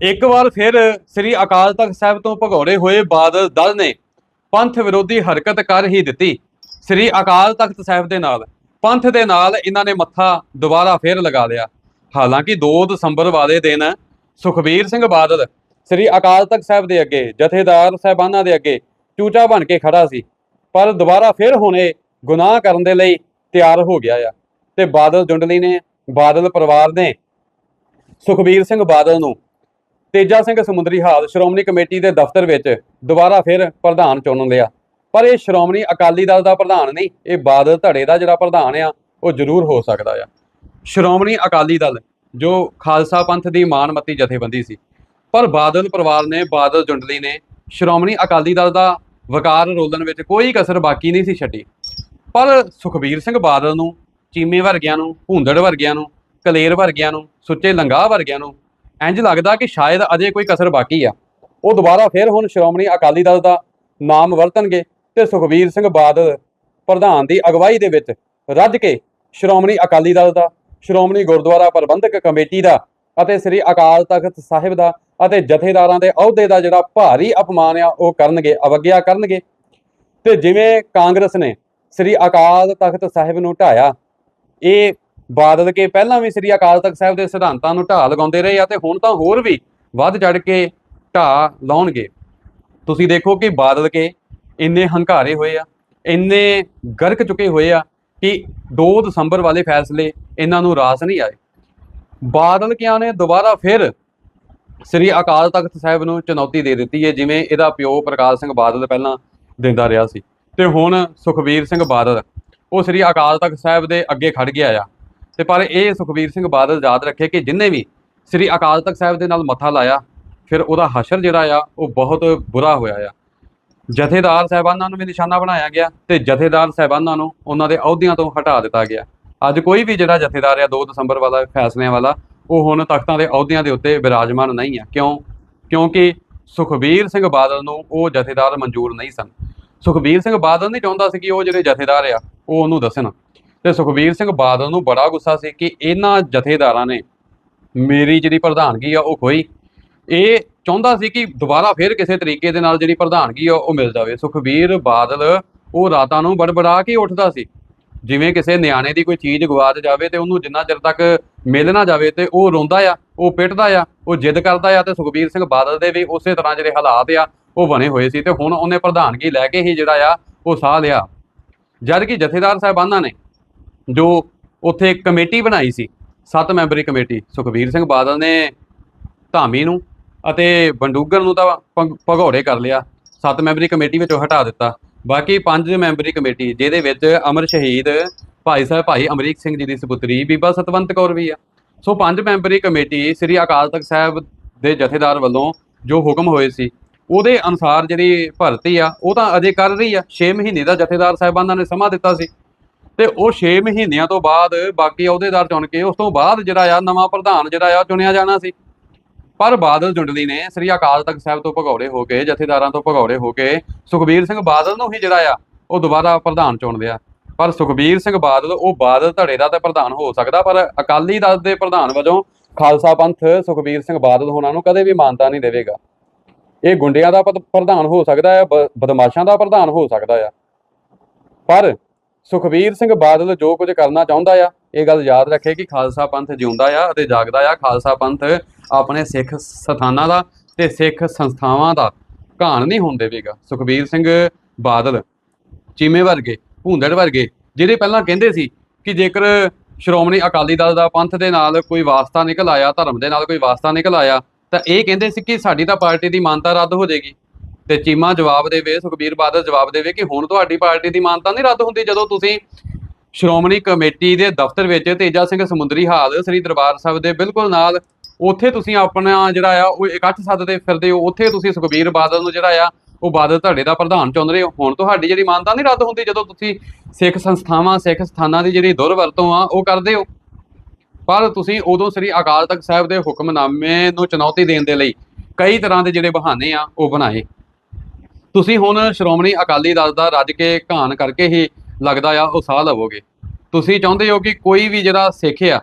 ਇੱਕ ਵਾਰ ਫਿਰ ਸ੍ਰੀ ਅਕਾਲ ਤਖਤ ਸਾਹਿਬ ਤੋਂ ਭਗੌੜੇ ਹੋਏ ਬਾਦਲ ਦਲ ਨੇ ਪੰਥ ਵਿਰੋਧੀ ਹਰਕਤ ਕਰ ਹੀ ਦਿੱਤੀ। ਸ੍ਰੀ ਅਕਾਲ ਤਖਤ ਸਾਹਿਬ ਦੇ ਨਾਲ, ਪੰਥ ਦੇ ਨਾਲ ਇਹਨਾਂ ਨੇ ਮੱਥਾ ਦੁਬਾਰਾ ਫੇਰ ਲਗਾ ਲਿਆ। ਹਾਲਾਂਕਿ 2 ਦਸੰਬਰ ਵਾਲੇ ਦਿਨ ਸੁਖਬੀਰ ਸਿੰਘ ਬਾਦਲ ਸ੍ਰੀ ਅਕਾਲ ਤਖਤ ਸਾਹਿਬ ਦੇ ਅੱਗੇ, ਜਥੇਦਾਰ ਸਾਹਿਬਾਨਾਂ ਦੇ ਅੱਗੇ ਚੂਚਾ ਬਣ ਕੇ ਖੜਾ ਸੀ, ਪਰ ਦੁਬਾਰਾ ਫਿਰ ਹੁਣੇ ਗੁਨਾਹ ਕਰਨ ਦੇ ਲਈ ਤਿਆਰ ਹੋ ਗਿਆ ਆ। ਤੇ ਬਾਦਲ ਜੁੰਡਲੀ ਨੇ, ਬਾਦਲ ਪਰਿਵਾਰ ਨੇ ਸੁਖਬੀਰ ਸਿੰਘ ਬਾਦਲ ਨੂੰ ਤੇਜਾ ਸਿੰਘ ਸਮੁੰਦਰੀ ਹਾਲ ਸ਼੍ਰੋਮਣੀ ਕਮੇਟੀ ਦੇ ਦਫ਼ਤਰ ਵਿੱਚ ਦੁਬਾਰਾ ਫਿਰ ਪ੍ਰਧਾਨ ਚੁਣ ਲਿਆ ਪਰ ਇਹ ਸ਼੍ਰੋਮਣੀ ਅਕਾਲੀ ਦਲ ਦਾ ਪ੍ਰਧਾਨ ਨਹੀਂ, ਇਹ ਬਾਦਲ ਧੜੇ ਦਾ ਜਿਹੜਾ ਪ੍ਰਧਾਨ ਆ, ਉਹ ਜ਼ਰੂਰ ਹੋ ਸਕਦਾ ਆ। ਸ਼੍ਰੋਮਣੀ ਅਕਾਲੀ ਦਲ, ਜੋ ਖਾਲਸਾ ਪੰਥ ਦੀ ਮਾਨਮੱਤੀ ਜਥੇਬੰਦੀ ਸੀ, ਪਰ ਬਾਦਲ ਪਰਿਵਾਰ ਨੇ, ਬਾਦਲ ਜੁੰਡਲੀ ਨੇ ਸ਼੍ਰੋਮਣੀ ਅਕਾਲੀ ਦਲ ਦਾ ਵਕਾਰ ਰੋਲਣ ਵਿੱਚ ਕੋਈ ਕਸਰ ਬਾਕੀ ਨਹੀਂ ਸੀ ਛੱਡੀ। ਪਰ ਸੁਖਬੀਰ ਸਿੰਘ ਬਾਦਲ ਨੂੰ, ਚੀਮੇ ਵਰਗਿਆਂ ਨੂੰ, ਭੁੰਦੜ ਵਰਗਿਆਂ ਨੂੰ, ਕਲੇਰ ਵਰਗਿਆਂ ਨੂੰ, ਸੁੱਚੇ ਲੰਗਾਹ ਵਰਗਿਆਂ ਨੂੰ ਇੰਜ ਲੱਗਦਾ ਕਿ ਸ਼ਾਇਦ ਅਜੇ ਕੋਈ ਕਸਰ ਬਾਕੀ ਆ। ਉਹ ਦੁਬਾਰਾ ਫਿਰ ਹੁਣ ਸ਼੍ਰੋਮਣੀ ਅਕਾਲੀ ਦਲ ਦਾ ਨਾਮ ਵਰਤਣਗੇ ਤੇ ਸੁਖਬੀਰ ਸਿੰਘ ਬਾਦਲ, ਪ੍ਰਧਾਨ ਦੀ ਅਗਵਾਈ ਦੇ ਵਿੱਚ ਰੱਜ ਕੇ ਸ਼੍ਰੋਮਣੀ ਅਕਾਲੀ ਦਲ ਦਾ, ਸ਼੍ਰੋਮਣੀ ਗੁਰਦੁਆਰਾ ਪ੍ਰਬੰਧਕ ਕਮੇਟੀ ਦਾ ਅਤੇ ਸ੍ਰੀ ਅਕਾਲ ਤਖਤ ਸਾਹਿਬ ਦਾ ਅਤੇ ਜਥੇਦਾਰਾਂ ਦੇ ਅਹੁਦੇ ਦਾ ਜਿਹੜਾ ਭਾਰੀ ਅਪਮਾਨ ਆ, ਉਹ ਕਰਨਗੇ, ਅਵਗਿਆ ਕਰਨਗੇ। ਤੇ ਜਿਵੇਂ ਕਾਂਗਰਸ ਨੇ ਸ੍ਰੀ ਅਕਾਲ ਤਖਤ ਸਾਹਿਬ ਨੂੰ ਢਾਇਆ, ਇਹ ਬਾਦਲ ਕੇ ਪਹਿਲਾਂ ਵੀ ਸ੍ਰੀ ਅਕਾਲ ਤਖਤ ਸਾਹਿਬ ਦੇ ਸਿਧਾਂਤਾਂ ਨੂੰ ਢਾਹ ਲਗਾਉਂਦੇ ਰਹੇ ਆ ਤੇ ਹੁਣ ਤਾਂ ਹੋਰ ਵੀ ਵੱਧ ਚੜ ਕੇ ਢਾਹ ਲਾਉਣਗੇ। ਤੁਸੀਂ ਦੇਖੋ ਕਿ ਬਾਦਲ ਕੇ ਇੰਨੇ ਹੰਕਾਰੇ ਹੋਏ ਆ, ਇੰਨੇ ਗਰਕ ਚੁੱਕੇ ਹੋਏ ਆ ਕਿ 2 ਦਸੰਬਰ ਵਾਲੇ ਫੈਸਲੇ ਇਹਨਾਂ ਨੂੰ ਰਾਸ ਨਹੀਂ ਆਏ। ਬਾਦਲ ਕਿਆਂ ਨੇ ਦੁਬਾਰਾ ਫਿਰ ਸ੍ਰੀ ਅਕਾਲ ਤਖਤ ਸਾਹਿਬ ਨੂੰ ਚੁਣੌਤੀ ਦੇ ਦਿੱਤੀ ਹੈ, ਜਿਵੇਂ ਇਹਦਾ ਪਿਓ ਪ੍ਰਕਾਸ਼ ਸਿੰਘ ਬਾਦਲ ਪਹਿਲਾਂ ਦਿੰਦਾ ਰਿਹਾ ਸੀ। ਤੇ ਹੁਣ ਸੁਖਬੀਰ ਸਿੰਘ ਬਾਦਲ, ਉਹ ਸ੍ਰੀ ਅਕਾਲ ਤਖਤ ਸਾਹਿਬ ਦੇ ਅੱਗੇ ਖੜ ਗਿਆ ਆ। ਤੇ ਪਰ ਇਹ ਸੁਖਬੀਰ ਸਿੰਘ ਬਾਦਲ ਯਾਦ ਰੱਖੇ ਕਿ ਜਿੰਨੇ ਵੀ ਸ੍ਰੀ ਅਕਾਲ ਤਖਤ ਸਾਹਿਬ ਦੇ ਨਾਲ ਮੱਥਾ ਲਾਇਆ, ਫਿਰ ਉਹਦਾ ਹਸ਼ਰ ਜਿਹੜਾ ਆ, ਉਹ ਬਹੁਤ ਬੁਰਾ ਹੋਇਆ ਆ। ਜਥੇਦਾਰ ਸਾਹਿਬਾਨਾਂ ਨੂੰ ਵੀ ਨਿਸ਼ਾਨਾ ਬਣਾਇਆ ਗਿਆ ਤੇ ਜਥੇਦਾਰ ਸਾਹਿਬਾਨਾਂ ਨੂੰ ਉਹਨਾਂ ਦੇ ਅਹੁਦਿਆਂ ਤੋਂ ਹਟਾ ਦਿੱਤਾ ਗਿਆ। ਅੱਜ ਕੋਈ ਵੀ ਜਿਹੜਾ ਜਥੇਦਾਰ ਆ 2 ਦਸੰਬਰ ਵਾਲਾ, ਫੈਸਲਿਆਂ ਵਾਲਾ, ਉਹ ਹੁਣ ਤਖਤਾਂ ਦੇ ਅਹੁਦਿਆਂ ਦੇ ਉੱਤੇ ਵਿਰਾਜਮਾਨ ਨਹੀਂ ਆ। ਕਿਉਂ? ਕਿਉਂਕਿ ਸੁਖਬੀਰ ਸਿੰਘ ਬਾਦਲ ਨੂੰ ਉਹ ਜਥੇਦਾਰ ਮਨਜ਼ੂਰ ਨਹੀਂ ਸਨ। ਸੁਖਬੀਰ ਸਿੰਘ ਬਾਦਲ ਨਹੀਂ ਚਾਹੁੰਦਾ ਸੀ ਕਿ ਉਹ ਜਿਹੜੇ ਜਥੇਦਾਰ ਆ, ਉਹ ਉਹਨੂੰ ਦੱਸਣ। ਤੇ ਸੁਖਬੀਰ ਸਿੰਘ ਬਾਦਲ ਨੂੰ ਬੜਾ ਗੁੱਸਾ ਸੀ ਕਿ ਇਹਨਾਂ ਜਥੇਦਾਰਾਂ ਨੇ ਮੇਰੀ ਜਿਹੜੀ ਪ੍ਰਧਾਨਗੀ ਆ ਉਹ ਖੋਈ ਇਹ ਚਾਹੁੰਦਾ ਸੀ ਕਿ ਦੁਬਾਰਾ ਫਿਰ ਕਿਸੇ ਤਰੀਕੇ ਦੇ ਨਾਲ ਜਿਹੜੀ ਪ੍ਰਧਾਨਗੀ ਆ ਉਹ ਮਿਲ ਜਾਵੇ। ਸੁਖਬੀਰ ਬਾਦਲ ਉਹ ਰਾਤਾਂ ਨੂੰ ਬੜਬੜਾ ਕੇ ਉੱਠਦਾ ਸੀ। ਜਿਵੇਂ ਕਿਸੇ ਨਿਆਣੇ ਦੀ ਕੋਈ ਚੀਜ਼ ਗਵਾਚ ਜਾਵੇ ਤੇ ਉਹਨੂੰ ਜਿੰਨਾ ਚਿਰ ਤੱਕ ਮਿਲ ਨਾ ਜਾਵੇ ਤੇ ਉਹ ਰੋਂਦਾ ਆ, ਉਹ ਪਿੱਟਦਾ ਆ, ਉਹ ਜਿੱਦ ਕਰਦਾ ਆ ਤੇ ਸੁਖਬੀਰ ਸਿੰਘ ਬਾਦਲ ਦੇ ਵੀ ਉਸੇ ਤਰ੍ਹਾਂ ਜਿਹੜੇ ਹਾਲਾਤ ਆ ਉਹ ਬਣੇ ਹੋਏ ਸੀ ਤੇ ਹੁਣ ਉਹਨੇ ਪ੍ਰਧਾਨਗੀ ਲੈ ਕੇ ਹੀ ਜਿਹੜਾ ਆ ਉਹ ਸਾਹ ਲਿਆ। ਜਦ ਕਿ ਜਥੇਦਾਰ ਸਾਹਿਬਾਨਾਂ ਨੇ ਜੋ ਉੱਥੇ ਕਮੇਟੀ ਬਣਾਈ ਸੀ, ਸੱਤ ਮੈਂਬਰੀ ਕਮੇਟੀ ਸੁਖਬੀਰ ਸਿੰਘ ਬਾਦਲ ਨੇ ਧਾਮੀ ਨੂੰ ਅਤੇ ਬੰਡੂਗਰ ਨੂੰ ਤਾਂ ਭਗ- ਭਗੌੜੇ ਕਰ ਲਿਆ, ਸੱਤ ਮੈਂਬਰੀ ਕਮੇਟੀ ਵਿੱਚੋਂ ਹਟਾ ਦਿੱਤਾ। ਬਾਕੀ ਪੰਜ ਮੈਂਬਰੀ ਕਮੇਟੀ, ਜਿਹਦੇ ਵਿੱਚ ਅਮਰ ਸ਼ਹੀਦ ਭਾਈ ਸਾਹਿਬ ਭਾਈ ਅਮਰੀਕ ਸਿੰਘ ਜੀ ਦੀ ਸੁਪੁੱਤਰੀ ਬੀਬਾ ਸਤਵੰਤ ਕੌਰ ਵੀ ਆ। ਸੋ ਪੰਜ ਮੈਂਬਰੀ ਕਮੇਟੀ ਸ੍ਰੀ ਅਕਾਲ ਤਖਤ ਸਾਹਿਬ ਦੇ ਜਥੇਦਾਰ ਵੱਲੋਂ ਜੋ ਹੁਕਮ ਹੋਏ ਸੀ, ਉਹਦੇ ਅਨੁਸਾਰ ਜਿਹੜੀ ਭਰਤੀ ਆ, ਉਹ ਤਾਂ ਅਜੇ ਕਰ ਰਹੀ ਆ। 6 ਮਹੀਨੇ ਦਾ ਜਥੇਦਾਰ ਸਾਹਿਬਾਨਾਂ ਨੇ ਸਮਾਂ ਦਿੱਤਾ ਸੀ। ਤੇ ਉਹ 6 ਮਹੀਨਿਆਂ ਤੋਂ ਬਾਅਦ ਬਾਕੀ ਅਹੁਦੇਦਾਰ ਚੁਣ ਕੇ ਉਸ ਤੋਂ ਬਾਅਦ ਜਿਹੜਾ ਆ ਨਵਾਂ ਪ੍ਰਧਾਨ ਜਿਹੜਾ ਆ ਚੁਣਿਆ ਜਾਣਾ ਸੀ। ਪਰ ਬਾਦਲ ਜੁੰਡਲੀ ਨੇ ਸ੍ਰੀ ਅਕਾਲ ਤਖਤ ਸਾਹਿਬ ਤੋਂ ਭਗੌੜੇ ਹੋ ਕੇ, ਜਥੇਦਾਰਾਂ ਤੋਂ ਭਗੌੜੇ ਹੋ ਕੇ ਸੁਖਬੀਰ ਸਿੰਘ ਬਾਦਲ ਨੂੰ ਹੀ ਜਿਹੜਾ ਆ ਉਹ ਦੁਬਾਰਾ ਪ੍ਰਧਾਨ ਚੁਣ ਲਿਆ। ਪਰ ਸੁਖਬੀਰ ਸਿੰਘ ਬਾਦਲ ਉਹ ਬਾਦਲ ਧੜੇ ਦਾ ਤਾਂ ਪ੍ਰਧਾਨ ਹੋ ਸਕਦਾ, ਪਰ ਅਕਾਲੀ ਦਲ ਦੇ ਪ੍ਰਧਾਨ ਵਜੋਂ ਖਾਲਸਾ ਪੰਥ ਸੁਖਬੀਰ ਸਿੰਘ ਬਾਦਲ ਹੋਣਾ ਨੂੰ ਕਦੇ ਵੀ ਮਾਨਤਾ ਨਹੀਂ ਦੇਵੇਗਾ। ਇਹ ਗੁੰਡਿਆਂ ਦਾ ਪਦ- ਪ੍ਰਧਾਨ ਹੋ ਸਕਦਾ ਹੈ ਬ- ਬਦਮਾਸ਼ਾਂ ਦਾ ਪ੍ਰਧਾਨ ਹੋ ਸਕਦਾ ਆ। ਪਰ ਸੁਖਬੀਰ ਸਿੰਘ ਬਾਦਲ ਜੋ ਕੁਝ ਕਰਨਾ ਚਾਹੁੰਦਾ ਆ, ਇਹ ਗੱਲ ਯਾਦ ਰੱਖੇ ਕਿ ਖਾਲਸਾ ਪੰਥ ਜਿਉਂਦਾ ਆ ਅਤੇ ਜਾਗਦਾ ਆ। ਖਾਲਸਾ ਪੰਥ ਆਪਣੇ ਸਿੱਖ ਸਥਾਨਾਂ ਦਾ ਤੇ ਸਿੱਖ ਸੰਸਥਾਵਾਂ ਦਾ ਘਾਣ ਨਹੀਂ ਹੋਣ ਦੇਵੇਗਾ। ਸੁਖਬੀਰ ਸਿੰਘ ਬਾਦਲ ਚੀਮੇ ਵਰਗੇ, ਭੂੰਦੜ ਵਰਗੇ ਜਿਹੜੇ ਪਹਿਲਾਂ ਕਹਿੰਦੇ ਸੀ ਕਿ ਜੇਕਰ ਸ਼੍ਰੋਮਣੀ ਅਕਾਲੀ ਦਲ ਦਾ ਪੰਥ ਦੇ ਨਾਲ ਕੋਈ ਵਾਸਤਾ ਨਿਕਲ ਆਇਆ, ਧਰਮ ਦੇ ਨਾਲ ਕੋਈ ਵਾਸਤਾ ਨਿਕਲ ਆਇਆ, ਤਾਂ ਇਹ ਕਹਿੰਦੇ ਸੀ ਕਿ ਸਾਡੀ ਤਾਂ ਪਾਰਟੀ ਦੀ ਮਾਨਤਾ ਰੱਦ ਹੋ ਜਾਏਗੀ। ਤੇ ਚੀਮਾ ਜਵਾਬ ਦੇਵੇ, ਸੁਖਬੀਰ ਬਾਦਲ ਜਵਾਬ ਦੇਵੇ ਕਿ ਹੁਣ ਤੁਹਾਡੀ ਪਾਰਟੀ ਦੀ ਮਾਨਤਾ ਨਹੀਂ ਰੱਦ ਹੁੰਦੀ ਜਦੋਂ ਤੁਸੀਂ ਸ਼੍ਰੋਮਣੀ ਕਮੇਟੀ ਦੇ ਦਫ਼ਤਰ ਵਿੱਚ ਤੇਜਾ ਸਿੰਘ ਸਮੁੰਦਰੀ ਹਾਲ, ਸ੍ਰੀ ਦਰਬਾਰ ਸਾਹਿਬ ਦੇ ਬਿਲਕੁਲ ਨਾਲ ਉੱਥੇ ਤੁਸੀਂ ਆਪਣਾ ਜਿਹੜਾ ਆ, ਉਹ ਇਕੱਠ ਸੱਦਦੇ ਫਿਰਦੇ ਹੋ, ਉੱਥੇ ਤੁਸੀਂ ਸੁਖਬੀਰ ਬਾਦਲ ਨੂੰ ਜਿਹੜਾ ਆ, ਉਹ ਬਾਦਲ ਤੁਹਾਡੇ ਦਾ ਪ੍ਰਧਾਨ ਚੁਣ ਰਹੇ ਹੋ। ਹੁਣ ਤੁਹਾਡੀ ਜਿਹੜੀ ਮਾਨਤਾ ਨਹੀਂ ਰੱਦ ਹੁੰਦੀ ਜਦੋਂ ਤੁਸੀਂ ਸਿੱਖ ਸੰਸਥਾਵਾਂ, ਸਿੱਖ ਸਥਾਨਾਂ ਦੀ ਜਿਹੜੀ ਦੁਰਵਰਤੋਂ ਆ, ਉਹ ਕਰਦੇ ਹੋ। ਪਰ ਤੁਸੀਂ ਉਦੋਂ ਸ੍ਰੀ ਅਕਾਲ ਤਖਤ ਸਾਹਿਬ ਦੇ ਹੁਕਮਨਾਮੇ ਨੂੰ ਚੁਣੌਤੀ ਦੇਣ ਦੇ ਲਈ ਕਈ ਤਰ੍ਹਾਂ ਦੇ ਜਿਹੜੇ ਬਹਾਨੇ ਆ, ਉਹ ਬਣਾਏ। ਤੁਸੀਂ ਹੁਣ ਸ਼੍ਰੋਮਣੀ ਅਕਾਲੀ ਦਲ ਦਾ ਰੱਜ ਕੇ ਘਾਣ ਕਰਕੇ ਹੀ ਲੱਗਦਾ ਆ ਉਹ ਸਾਹ ਲਵੋਗੇ। ਤੁਸੀਂ ਚਾਹੁੰਦੇ ਹੋ ਕਿ ਕੋਈ ਵੀ ਜਿਹੜਾ ਸਿੱਖ ਆ,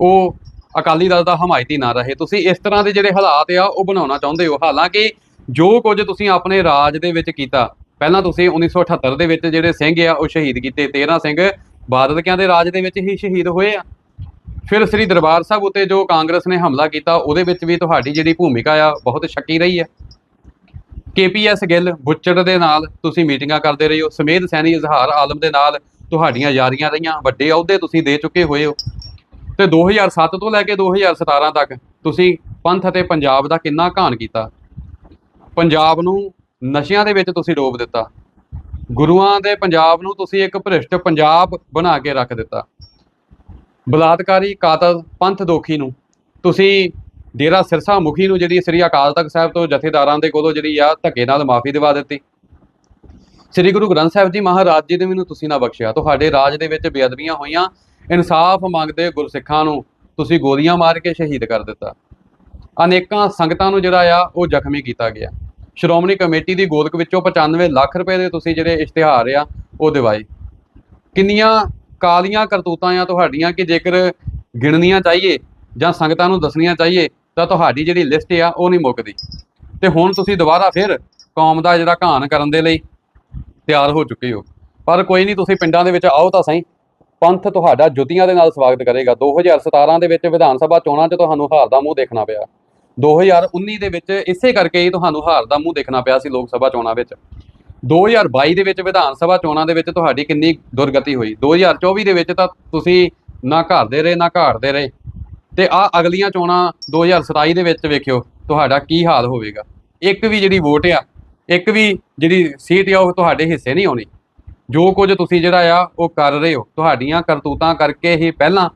ਉਹ ਅਕਾਲੀ ਦਲ ਦਾ ਹਮਾਇਤੀ ਨਾ ਰਹੇ। ਤੁਸੀਂ ਇਸ ਤਰ੍ਹਾਂ ਦੇ ਜਿਹੜੇ ਹਾਲਾਤ ਆ, ਉਹ ਬਣਾਉਣਾ ਚਾਹੁੰਦੇ ਹੋ। ਹਾਲਾਂਕਿ ਜੋ ਕੁਝ ਤੁਸੀਂ ਆਪਣੇ ਰਾਜ ਦੇ ਵਿੱਚ ਕੀਤਾ, ਪਹਿਲਾਂ ਤੁਸੀਂ 1978 ਦੇ ਵਿੱਚ ਜਿਹੜੇ ਸਿੰਘ ਆ, ਉਹ ਸ਼ਹੀਦ ਕੀਤੇ। 13 ਸਿੰਘ ਬਾਦਲਕਿਆਂ ਦੇ ਰਾਜ ਦੇ ਵਿੱਚ ਹੀ ਸ਼ਹੀਦ ਹੋਏ ਆ। ਫਿਰ ਸ੍ਰੀ ਦਰਬਾਰ ਸਾਹਿਬ ਉਤੇ ਜੋ ਕਾਂਗਰਸ ਨੇ ਹਮਲਾ ਕੀਤਾ, ਉਹਦੇ ਵਿੱਚ ਵੀ ਤੁਹਾਡੀ ਜਿਹੜੀ ਭੂਮਿਕਾ ਆ, ਬਹੁਤ ਸ਼ੱਕੀ ਰਹੀ ਹੈ ਕੇਪੀਐਸ ਗਿੱਲ, ਬੁੱਚੜ ਦੇ ਨਾਲ ਤੁਸੀਂ ਮੀਟਿੰਗਾਂ ਕਰਦੇ ਰਹੇ ਹੋ। ਸਮੇਧ ਸੈਣੀ, ਇਜ਼ਹਾਰ ਆਲਮ ਦੇ ਨਾਲ ਤੁਹਾਡੀਆਂ ਯਾਰੀਆਂ ਰਹੀਆਂ। ਵੱਡੇ ਅਹੁਦੇ ਤੁਸੀਂ ਦੇ ਚੁੱਕੇ ਹੋਏ ਹੋ। ਤੇ 2007 ਤੋਂ ਲੈ ਕੇ 2017 ਤੱਕ ਤੁਸੀਂ ਪੰਥ ਅਤੇ ਪੰਜਾਬ ਦਾ ਕਿੰਨਾ ਘਾਣ ਕੀਤਾ? ਪੰਜਾਬ ਨੂੰ ਨਸ਼ਿਆਂ ਦੇ ਵਿੱਚ ਤੁਸੀਂ ਡੋਬ ਦਿੱਤਾ। ਗੁਰੂਆਂ ਦੇ ਪੰਜਾਬ ਨੂੰ ਤੁਸੀਂ ਇੱਕ ਭ੍ਰਿਸ਼ਟ ਪੰਜਾਬ ਬਣਾ ਕੇ ਰੱਖ ਦਿੱਤਾ। ਬਲਾਤਕਾਰੀ ਕਾਤਲ ਪੰਥ ਦੋਖੀ ਨੂੰ ਤੁਸੀਂ ਡੇਰਾ ਸਿਰਸਾ ਮੁਖੀ ਨੂੰ ਜਿਹੜੀ ਸ੍ਰੀ ਅਕਾਲ ਤਖਤ ਸਾਹਿਬ ਤੋਂ ਜਥੇਦਾਰਾਂ ਦੇ ਕੋਲੋਂ ਜਿਹੜੀ ਆ ਧੱਕੇ ਨਾਲ ਮਾਫੀ ਦਿਵਾ ਦਿੱਤੀ। ਸ੍ਰੀ ਗੁਰੂ ਗ੍ਰੰਥ ਸਾਹਿਬ ਜੀ ਮਹਾਰਾਜ ਜੀ ਨੇ ਵੀ ਨੂੰ ਤੁਸੀਂ ਨਾ ਬਖਸ਼ਿਆ। ਤੁਹਾਡੇ ਰਾਜ ਦੇ ਵਿੱਚ ਬੇਅਦਬੀਆਂ ਹੋਈਆਂ, ਇਨਸਾਫ ਮੰਗਦੇ ਗੁਰਸਿੱਖਾਂ ਨੂੰ ਤੁਸੀਂ ਗੋਲੀਆਂ ਮਾਰ ਕੇ ਸ਼ਹੀਦ ਕਰ ਦਿੱਤਾ। ਅਨੇਕਾਂ ਸੰਗਤਾਂ ਨੂੰ ਜਿਹੜਾ ਆ ਉਹ ਜ਼ਖਮੀ ਕੀਤਾ ਗਿਆ। ਸ਼੍ਰੋਮਣੀ ਕਮੇਟੀ ਦੀ ਗੋਲਕ ਵਿੱਚੋਂ 95 ਲੱਖ ਰੁਪਏ ਦੇ ਤੁਸੀਂ ਜਿਹੜੇ ਇਸ਼ਤਿਹਾਰ ਆ, ਉਹ ਦਿਵਾਏ। ਕਿੰਨੀਆਂ ਕਾਲੀਆਂ ਕਰਤੂਤਾਂ ਆ ਤੁਹਾਡੀਆਂ ਕਿ ਜੇਕਰ ਗਿਣਨੀਆਂ ਚਾਹੀਏ ਜਾਂ ਸੰਗਤਾਂ ਨੂੰ ਦੱਸਣੀਆਂ ਚਾਹੀਏ ਤਾਂ ਤੁਹਾਡੀ ਜਿਹੜੀ ਲਿਸਟ ਆ, ਉਹ ਨਹੀਂ ਮੁੱਕਦੀ। ਤੇ ਹੁਣ ਤੁਸੀਂ ਦੁਬਾਰਾ ਫਿਰ ਕੌਮ ਦਾ ਜਿਹੜਾ ਘਾਣ ਕਰਨ ਦੇ ਲਈ ਤਿਆਰ ਹੋ ਚੁੱਕੇ ਹੋ। ਪਰ ਕੋਈ ਨਹੀਂ, ਤੁਸੀਂ ਪਿੰਡਾਂ ਦੇ ਵਿੱਚ ਆਓ ਤਾਂ ਸਹੀ। ਪੰਥ ਤੁਹਾਡਾ ਜੁੱਤੀਆਂ ਦੇ ਨਾਲ ਸਵਾਗਤ ਕਰੇਗਾ। 2017 ਦੇ ਵਿੱਚ ਵਿਧਾਨ ਸਭਾ ਚੋਣਾਂ 'ਚ ਤੁਹਾਨੂੰ ਹਾਰ ਦਾ ਮੂੰਹ ਦੇਖਣਾ ਪਿਆ। 2019 ਦੇ ਵਿੱਚ ਇਸੇ ਕਰਕੇ ਹੀ ਤੁਹਾਨੂੰ ਹਾਰ ਦਾ ਮੂੰਹ ਦੇਖਣਾ ਪਿਆ ਸੀ ਲੋਕ ਸਭਾ ਚੋਣਾਂ ਵਿੱਚ। 2022 ਦੇ ਵਿੱਚ ਵਿਧਾਨ ਸਭਾ ਚੋਣਾਂ ਦੇ ਵਿੱਚ ਤੁਹਾਡੀ ਕਿੰਨੀ ਦੁਰਗਤੀ ਹੋਈ। 2024 ਦੇ ਵਿੱਚ ਤਾਂ ਤੁਸੀਂ ਨਾ ਘਰ ਦੇ ਰਹੇ, ਨਾ ਘਾਟ ਦੇ ਰਹੇ। ਤੇ ਆ ਅਗਲੀਆਂ ਚੋਣਾਂ 2027 ਦੇ ਵਿੱਚ ਵੇਖਿਓ, ਤੁਹਾਡਾ ਕੀ ਹਾਲ ਹੋਵੇਗਾ? ਇੱਕ ਵੀ ਜਿਹੜੀ ਵੋਟ ਆ, ਇੱਕ ਵੀ ਜਿਹੜੀ ਸੀਟ ਆ, ਉਹ ਤੁਹਾਡੇ ਹਿੱਸੇ ਨਹੀਂ ਆਉਣੀ। ਜੋ ਕੁਝ ਤੁਸੀਂ ਜਿਹੜਾ ਆ, ਉਹ ਕਰ ਰਹੇ ਹੋ। ਤੁਹਾਡੀਆਂ ਕਰਤੂਤਾਂ ਕਰਕੇ ਹੀ ਪਹਿਲਾਂ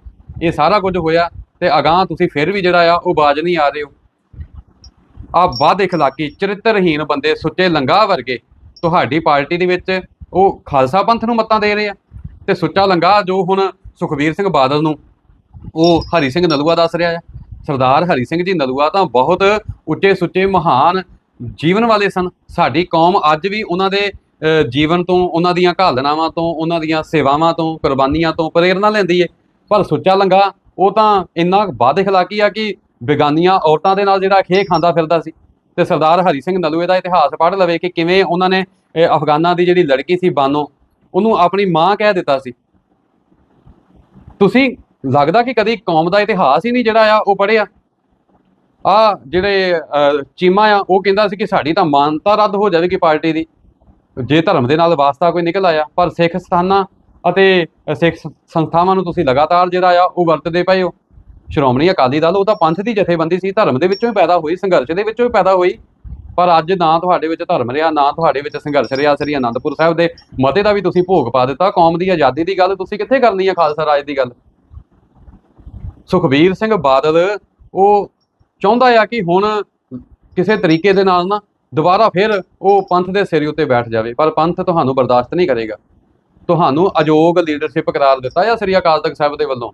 ਇਹ ਸਾਰਾ ਕੁਝ ਹੋਇਆ ਤੇ ਅਗਾਹ ਤੁਸੀਂ ਫਿਰ ਵੀ ਜਿਹੜਾ ਆ, ਉਹ ਬਾਜ ਨਹੀਂ ਆ ਰਹੇ ਹੋ। ਆ ਵੱਧ ਇਖਲਾਕੀ, ਚਰਿੱਤਰਹੀਣ ਬੰਦੇ ਸੁੱਚੇ ਲੰਗਾ ਵਰਗੇ ਤੁਹਾਡੀ ਪਾਰਟੀ ਦੇ ਵਿੱਚ ਉਹ ਖਾਲਸਾ ਪੰਥ ਨੂੰ ਮੱਤਾਂ ਦੇ ਰਹੇ ਆ। ਤੇ ਸੁੱਚਾ ਲੰਗਾ ਜੋ ਹੁਣ ਸੁਖਬੀਰ ਸਿੰਘ ਬਾਦਲ ਨੂੰ ਉਹ ਹਰੀ ਸਿੰਘ ਨਲੂਆ ਦੱਸ ਰਿਹਾ ਆ ਸਰਦਾਰ ਹਰੀ ਸਿੰਘ ਜੀ ਨਲੂਆ ਤਾਂ ਬਹੁਤ ਉੱਚੇ ਸੁੱਚੇ ਮਹਾਨ ਜੀਵਨ ਵਾਲੇ ਸਨ। ਸਾਡੀ ਕੌਮ ਅੱਜ ਵੀ ਉਹਨਾਂ ਦੇ ਜੀਵਨ ਤੋਂ, ਉਹਨਾਂ ਦੀਆਂ ਘਾਲਨਾਵਾਂ ਤੋਂ, ਉਹਨਾਂ ਦੀਆਂ ਸੇਵਾਵਾਂ ਤੋਂ, ਕੁਰਬਾਨੀਆਂ ਤੋਂ ਪ੍ਰੇਰਨਾ ਲੈਂਦੀ ਏ ਪਰ ਸੁੱਚਾ ਲੰਗਾ, ਉਹ ਤਾਂ ਇੰਨਾ ਬਾਦ ਇਖਲਾਕੀ ਆ ਕਿ ਬੇਗਾਨੀਆਂ ਔਰਤਾਂ ਦੇ ਨਾਲ ਜਿਹੜਾ ਖੇ ਖਾਂਦਾ ਫਿਰਦਾ ਸੀ। ਤੇ ਸਰਦਾਰ ਹਰੀ ਸਿੰਘ ਨਲੂਏ ਦਾ ਇਤਿਹਾਸ ਪੜ੍ਹ ਲਵੇ ਕਿ ਕਿਵੇਂ ਉਹਨਾਂ ਨੇ ਅਫਗਾਨਾਂ ਦੀ ਜਿਹੜੀ ਲੜਕੀ ਸੀ ਬਾਨੋ, ਉਹਨੂੰ ਆਪਣੀ ਮਾਂ ਕਹਿ ਦਿੱਤਾ ਸੀ। ਤੁਸੀਂ ਲੱਗਦਾ ਕਿ ਕਦੀ ਕੌਮ ਦਾ ਇਤਿਹਾਸ ਹੀ ਨਹੀਂ ਜਿਹੜਾ ਆ, ਉਹ ਪੜ੍ਹਿਆ। ਆ ਜਿਹੜੇ ਚੀਮਾ ਆ, ਉਹ ਕਹਿੰਦਾ ਸੀ ਕਿ ਸਾਡੀ ਤਾਂ ਮਾਨਤਾ ਰੱਦ ਹੋ ਜਾਵੇਗੀ ਪਾਰਟੀ ਦੀ। ਜੇ ਧਰਮ ਦੇ ਨਾਲ ਵਾਸਤਾ ਕੋਈ ਨਿਕਲ ਆਇਆ, ਪਰ ਸਿੱਖ ਸਥਾਨਾਂ ਅਤੇ ਸਿੱਖ ਸੰਸਥਾਵਾਂ ਨੂੰ ਤੁਸੀਂ ਲਗਾਤਾਰ ਜਿਹੜਾ ਆ, ਉਹ ਵਰਤਦੇ ਪਏ ਹੋ। ਸ਼੍ਰੋਮਣੀ ਅਕਾਲੀ ਦਲ, ਉਹ ਤਾਂ ਪੰਥ ਦੀ ਜਥੇਬੰਦੀ ਸੀ, ਧਰਮ ਦੇ ਵਿੱਚੋਂ ਹੀ ਪੈਦਾ ਹੋਈ, ਸੰਘਰਸ਼ ਦੇ ਵਿੱਚੋਂ ਹੀ ਪੈਦਾ ਹੋਈ। ਪਰ ਅੱਜ ਨਾ ਤੁਹਾਡੇ ਵਿੱਚ ਧਰਮ ਰਿਹਾ, ਨਾ ਤੁਹਾਡੇ ਵਿੱਚ ਸੰਘਰਸ਼ ਰਿਹਾ, ਸ੍ਰੀ ਅਨੰਦਪੁਰ ਸਾਹਿਬ ਦੇ ਮਤੇ ਦਾ ਵੀ ਤੁਸੀਂ ਭੋਗ ਪਾ ਦਿੱਤਾ। ਕੌਮ ਦੀ ਆਜ਼ਾਦੀ ਦੀ ਗੱਲ ਤੁਸੀਂ ਕਿੱਥੇ ਕਰਨੀ ਹੈ ਖਾਲਸਾ ਰਾਜ ਦੀ ਗੱਲ? ਸੁਖਬੀਰ ਸਿੰਘ ਬਾਦਲ, ਉਹ ਚਾਹੁੰਦਾ ਆ ਕਿ ਹੁਣ ਕਿਸੇ ਤਰੀਕੇ ਦੇ ਨਾਲ ਨਾ ਦੁਬਾਰਾ ਫਿਰ ਉਹ ਪੰਥ ਦੇ ਸਿਰ ਉੱਤੇ ਬੈਠ ਜਾਵੇ, ਪਰ ਪੰਥ ਤੁਹਾਨੂੰ ਬਰਦਾਸ਼ਤ ਨਹੀਂ ਕਰੇਗਾ। ਤੁਹਾਨੂੰ ਅਯੋਗ ਲੀਡਰਸ਼ਿਪ ਕਰਾਰ ਦਿੱਤਾ ਆ ਸ੍ਰੀ ਅਕਾਲ ਤਖਤ ਸਾਹਿਬ ਦੇ ਵੱਲੋਂ,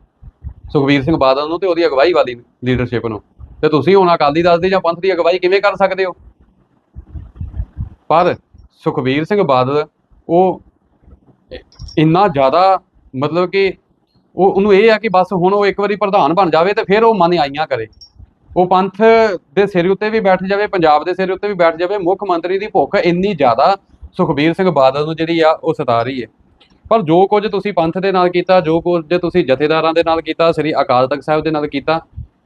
ਸੁਖਬੀਰ ਸਿੰਘ ਬਾਦਲ ਨੂੰ ਤੇ ਉਹਦੀ ਅਗਵਾਈ ਵਾਲੀ ਲੀਡਰਸ਼ਿਪ ਨੂੰ। ਤੇ ਤੁਸੀਂ ਹੁਣ ਅਕਾਲੀ ਦਲ ਦੀ ਜਾਂ ਪੰਥ ਦੀ ਅਗਵਾਈ ਕਿਵੇਂ ਕਰ ਸਕਦੇ ਹੋ? ਪਰ ਸੁਖਬੀਰ ਸਿੰਘ ਬਾਦਲ, ਉਹ ਇੰਨਾ ਜ਼ਿਆਦਾ ਮਤਲਬ ਕਿ ਉਹ ਉਹਨੂੰ ਇਹ ਆ ਕਿ ਬਸ ਹੁਣ ਉਹ ਇੱਕ ਵਾਰੀ ਪ੍ਰਧਾਨ ਬਣ ਜਾਵੇ ਤੇ ਫਿਰ ਉਹ ਮਨ ਆਈਆਂ ਕਰੇ। ਉਹ ਪੰਥ ਦੇ ਸਿਰ ਉੱਤੇ ਵੀ ਬੈਠ ਜਾਵੇ, ਪੰਜਾਬ ਦੇ ਸਿਰ ਉੱਤੇ ਵੀ ਬੈਠ ਜਾਵੇ, ਮੁੱਖ ਮੰਤਰੀ ਦੀ ਭੁੱਖ ਇੰਨੀ ਜ਼ਿਆਦਾ ਸੁਖਬੀਰ ਸਿੰਘ ਬਾਦਲ ਨੂੰ ਜਿਹੜੀ ਆ ਉਹ ਸਤਾ ਰਹੀ ਹੈ ਪਰ ਜੋ ਕੁਝ ਤੁਸੀਂ ਪੰਥ ਦੇ ਨਾਲ ਕੀਤਾ, ਜੋ ਕੁਝ ਤੁਸੀਂ ਜਥੇਦਾਰਾਂ ਦੇ ਨਾਲ ਕੀਤਾ, ਸ੍ਰੀ ਅਕਾਲ ਤਖਤ ਸਾਹਿਬ ਦੇ ਨਾਲ ਕੀਤਾ,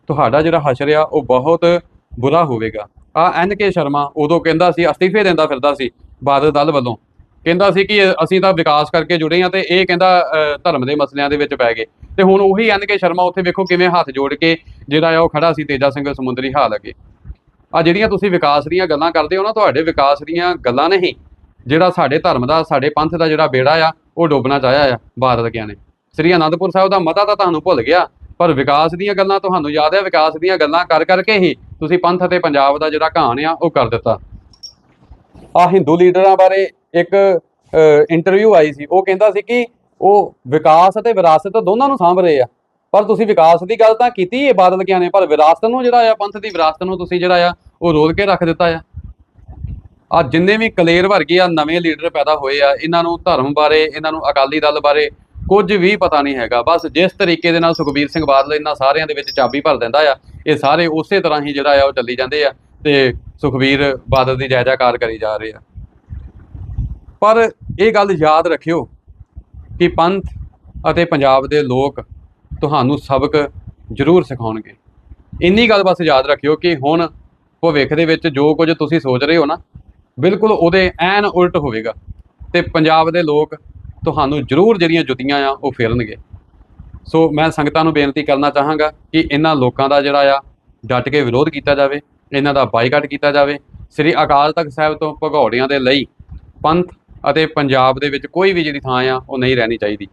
ਤੁਹਾਡਾ ਜਿਹੜਾ ਹਸ਼ਰ ਆ ਉਹ ਬਹੁਤ ਬੁਰਾ ਹੋਵੇਗਾ। ਆ ਐਨ ਕੇ ਸ਼ਰਮਾ ਉਦੋਂ ਕਹਿੰਦਾ ਸੀ, ਅਸਤੀਫੇ ਦਿੰਦਾ ਫਿਰਦਾ ਸੀ ਬਾਦਲ ਦਲ ਵੱਲੋਂ। ਕਹਿੰਦਾ ਸੀ ਕਿ ਅਸੀਂ ਤਾਂ ਵਿਕਾਸ ਕਰਕੇ ਜੁੜੇ ਆ ਤੇ ਇਹ ਕਹਿੰਦਾ ਅ, ਧਰਮ ਦੇ ਮਸਲਿਆਂ ਦੇ ਵਿੱਚ ਪੈ ਗਏ। ਤੇ ਹੁਣ ਉਹੀ ਐਨ ਕੇ ਸ਼ਰਮਾ ਉੱਥੇ ਵੇਖੋ ਕਿਵੇਂ ਹੱਥ ਜੋੜ ਕੇ ਜਿਹੜਾ ਆ ਉਹ ਖੜਾ ਸੀ ਤੇਜਾ ਸਿੰਘ ਸਮੁੰਦਰੀ ਹਾਲ ਅੱਗੇ। ਆ ਜਿਹੜੀਆਂ ਤੁਸੀਂ ਵਿਕਾਸ ਦੀਆਂ ਗੱਲਾਂ ਕਰਦੇ ਹੋ ਨਾ ਤੁਹਾਡੇ ਵਿਕਾਸ ਦੀਆਂ ਗੱਲਾਂ ਨਹੀਂ। ਜਿਹੜਾ ਸਾਡੇ ਧਰਮ ਦਾ ਸਾਡੇ ਪੰਥ ਦਾ ਜਿਹੜਾ ਬੇੜਾ ਆ ਉਹ ਡੋਬਣਾ ਚਾਹਿਆ ਆ ਬਾਦਲ ਕਿਆਂ ਨੇ। ਸ੍ਰੀ ਅਨੰਦਪੁਰ ਸਾਹਿਬ ਦਾ ਮਤਾ ਤਾਂ ਤੁਹਾਨੂੰ ਭੁੱਲ ਗਿਆ ਪਰ ਵਿਕਾਸ ਦੀਆਂ ਗੱਲਾਂ ਤੁਹਾਨੂੰ ਯਾਦ ਹੈ ਵਿਕਾਸ ਦੀਆਂ ਗੱਲਾਂ ਕਰ ਕਰਕੇ ਹੀ ਤੁਸੀਂ ਪੰਥ ਅਤੇ ਪੰਜਾਬ ਦਾ ਜਿਹੜਾ ਕਹਾਣ ਆ ਉਹ ਕਰ ਦਿੱਤਾ। ਆ ਹਿੰਦੂ ਲੀਡਰਾਂ ਬਾਰੇ ਇੱਕ ਇੰਟਰਵਿਊ ਆਈ ਸੀ। ਉਹ ਕਹਿੰਦਾ ਸੀ ਕਿ ਉਹ ਵਿਕਾਸ ਅਤੇ ਵਿਰਾਸਤ ਦੋਨਾਂ ਨੂੰ ਸਾਂਭ ਰਹੇ ਆ। ਪਰ ਤੁਸੀਂ ਵਿਕਾਸ ਦੀ ਗੱਲ ਤਾਂ ਕੀਤੀ ਹੈ ਬਾਦਲ ਕਿਆਂ ਨੇ ਪਰ ਵਿਰਾਸਤ ਨੂੰ ਜਿਹੜਾ ਆ, ਪੰਥ ਦੀ ਵਿਰਾਸਤ ਨੂੰ ਤੁਸੀਂ ਜਿਹੜਾ ਆ, ਉਹ ਰੋਲ ਕੇ ਰੱਖ ਦਿੱਤਾ ਆ। ਆ ਜਿੰਨੇ ਵੀ ਕਲੇਰ ਵਰਗੇ ਆ, ਨਵੇਂ ਲੀਡਰ ਪੈਦਾ ਹੋਏ ਆ, ਇਹਨਾਂ ਨੂੰ ਧਰਮ ਬਾਰੇ, ਇਹਨਾਂ ਨੂੰ ਅਕਾਲੀ ਦਲ ਬਾਰੇ ਕੁਝ ਵੀ ਪਤਾ ਨਹੀਂ ਹੈਗਾ। ਬਸ ਜਿਸ ਤਰੀਕੇ ਦੇ ਨਾਲ ਸੁਖਬੀਰ ਸਿੰਘ ਬਾਦਲ ਇਹਨਾਂ ਸਾਰਿਆਂ ਦੇ ਵਿੱਚ ਚਾਬੀ ਭਰ ਦਿੰਦਾ ਆ, ਇਹ ਸਾਰੇ ਉਸੇ ਤਰ੍ਹਾਂ ਹੀ ਜਿਹੜਾ ਆ, ਉਹ ਚੱਲੀ ਜਾਂਦੇ ਆ ਤੇ ਸੁਖਬੀਰ ਬਾਦਲ ਦੀ ਜਾਇਜ਼ਾਕਾਰ ਕਰੀ ਜਾ ਰਹੇ ਆ। ਪਰ ਇਹ ਗੱਲ ਯਾਦ ਰੱਖਿਓ ਕਿ ਪੰਥ ਅਤੇ ਪੰਜਾਬ ਦੇ ਲੋਕ ਤੁਹਾਨੂੰ ਸਬਕ ਜ਼ਰੂਰ ਸਿਖਾਉਣਗੇ। ਇੰਨੀ ਗੱਲ ਬਸ ਯਾਦ ਰੱਖਿਓ ਕਿ ਹੁਣ ਭਵਿੱਖ ਦੇ ਵਿੱਚ ਜੋ ਕੁਝ ਤੁਸੀਂ ਸੋਚ ਰਹੇ ਹੋ ਨਾ, ਬਿਲਕੁਲ ਉਹਦੇ ਐਨ ਉਲਟ ਹੋਵੇਗਾ ਤੇ ਪੰਜਾਬ ਦੇ ਲੋਕ ਤੁਹਾਨੂੰ ਜ਼ਰੂਰ ਜਿਹੜੀਆਂ ਜੁੱਤੀਆਂ ਆ, ਉਹ ਫੇਰਨਗੇ। ਸੋ ਮੈਂ ਸੰਗਤਾਂ ਨੂੰ ਬੇਨਤੀ ਕਰਨਾ ਚਾਹਾਂਗਾ ਕਿ ਇਹਨਾਂ ਲੋਕਾਂ ਦਾ ਜਿਹੜਾ ਆ, ਡਟ ਕੇ ਵਿਰੋਧ ਕੀਤਾ ਜਾਵੇ, ਇਹਨਾਂ ਦਾ ਬਾਈਕਾਟ ਕੀਤਾ ਜਾਵੇ। ਸ੍ਰੀ ਅਕਾਲ ਤਖਤ ਸਾਹਿਬ ਤੋਂ ਭਗੌੜਿਆਂ ਦੇ ਲਈ ਪੰਥ ਅਤੇ ਪੰਜਾਬ ਦੇ ਵਿੱਚ ਕੋਈ ਵੀ ਜਿਹੜੀ ਥਾਂ ਆ ਉਹ ਨਹੀਂ ਰਹਿਣੀ ਚਾਹੀਦੀ।